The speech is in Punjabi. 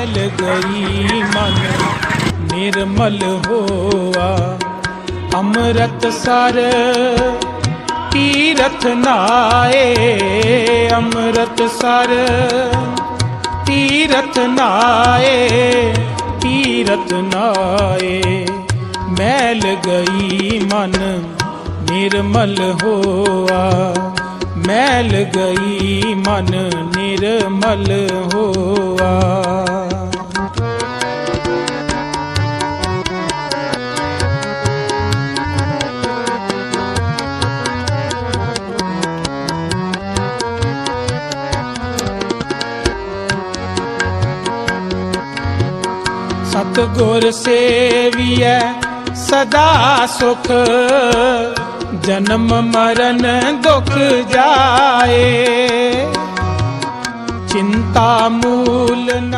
ਮੈਲ ਗਈ ਮਨ ਨਿਰਮਲ ਹੋਆ ਅੰਮ੍ਰਿਤ ਸਰ ਤੀਰਥ ਨਾਏ ਅੰਮ੍ਰਿਤ ਸਰ ਤੀਰਥ ਨਾਏ ਤੀਰਥ ਨਾਏ ਮੈਲ ਗਈ ਮਨ ਨਿਰਮਲ ਹੋਆ ਮੈਲ ਗਈ ਮਨ ਨਿਰਮਲ ਹੋਆ ਸਤਗੁਰ ਸੇਵੀਐ ਸਦਾ ਸੁਖ। ਜਨਮ ਮਰਨ ਦੁਖ ਜਾਏ। ਚਿੰਤਾ ਮੂਲ ਨ